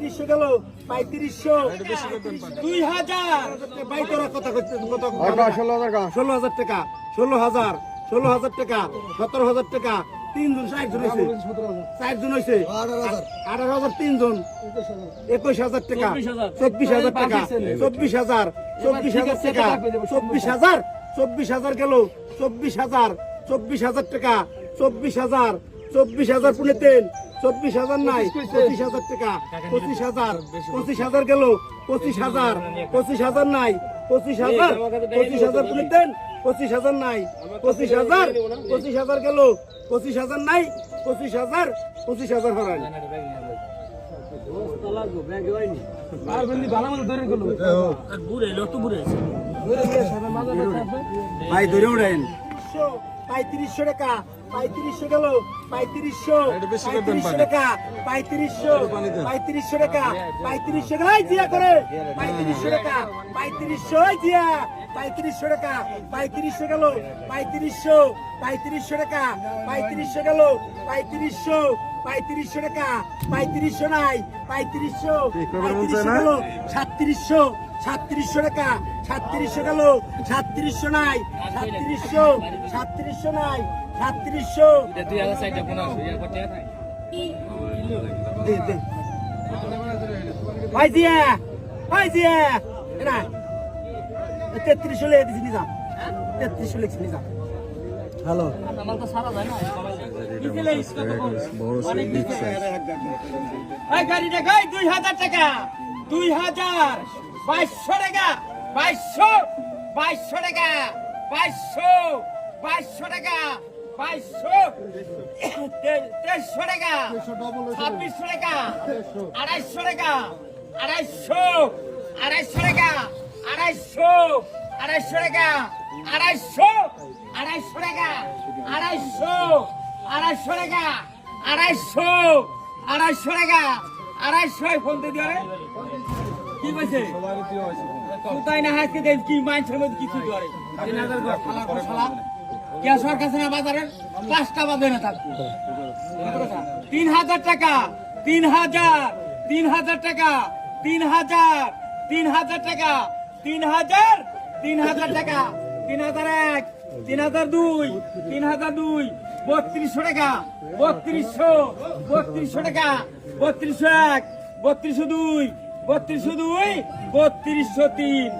পঁয়ত্রিশশো গেল পঁয়ত্রিশশো। দুই হাজার। ভাই তোরা কথা কইতে ষোলো হাজার ষোলো হাজার টাকা ষোলো হাজার ষোলো হাজার টাকা সতেরো হাজার টাকা তিনজন ষাট জন হয়েছে ষাট জন হয়েছে আঠারো হাজার। তিনজন। একুশ হাজার টাকা চব্বিশ হাজার। টাকা চব্বিশ হাজার চব্বিশ হাজার টাকা চব্বিশ হাজার চব্বিশ হাজার গেল চব্বিশ হাজার চব্বিশ হাজার টাকা চব্বিশ হাজার চব্বিশ হাজার পুনে তেল চব্বিশ হাজার নাই পঁচিশ হাজার টাকা। পঁচিশ হাজার পঁচিশ হাজার গেল পঁচিশ হাজার পঁচিশ হাজার নাই পঁচিশ হাজার পঁচিশ হাজার তেল পঁচিশ হাজার নাই পঁচিশ হাজার পঁচিশ হাজার গেল পঁচিশ হাজার নাই পঁচিশ হাজার পঁচিশ হাজার হরাই ভাই ধরে উঠেন। পঁয়ত্রিশশো টাকা। পঁয়ত্রিশশো গেল পঁয়ত্রিশশো পঁয়ত্রিশশো টাকা পঁয়ত্রিশশো পঁয়ত্রিশশো টাকা পঁয়ত্রিশশো গেল জিয়া করে পঁয়ত্রিশশো টাকা পঁয়ত্রিশশো জিয়া পঁয়ত্রিশশো টাকা পঁয়ত্রিশশো গেল পঁয়ত্রিশশো পঁয়ত্রিশশো টাকা পঁয়ত্রিশশো গেল পঁয়ত্রিশশো পঁয়ত্রিশশো টাকা পঁয়ত্রিশশো নাই পঁয়ত্রিশশো পঁয়ত্রিশশো গেল সাতত্রিশশো সাতত্রিশশো টাকা সাতত্রিশশো গেল সাতত্রিশশো নাই সাতত্রিশশো সাতত্রিশশো নাই সাতত্রিশশো দে দে। ভাই দিয়া ভাই দিয়া না তেত্রিশ হলে দিছি নিজাম তেত্রিশ হলে নিজাম হ্যালো। এই গাড়িটা গাই দুই হাজার টাকা। দুই হাজার বাইশশো টাকা। বাইশশো বাইশশো টাকা। বাইশশো বাইশশো টাকা। আড়াইশো আড়াইশো আড়াইশো আড়াইশো আড়াইশো টাকা, আড়াইশো আড়াইশো কি কইছে কোথায় না হাসকে দেখ, কি মাইন্সের মধ্যে কিছু ধরে তিন হাজার করে শালা করে শালা কে সরকার না বাজারে পাঁচটা বাজে না থাকতো তিন হাজার টাকা, তিন হাজার তিন হাজার টাকা, তিন হাজার তিন হাজার টাকা, তিন হাজার তিন হাজার টাকা, তিন হাজার এক, তিন হাজার দুই, তিন হাজার দুই, বত্রিশশো টাকা, বত্রিশশো বত্রিশশো টাকা, বত্রিশশো এক, বত্রিশশো দুই বত্রিশশো দুই, বত্রিশশো তিন।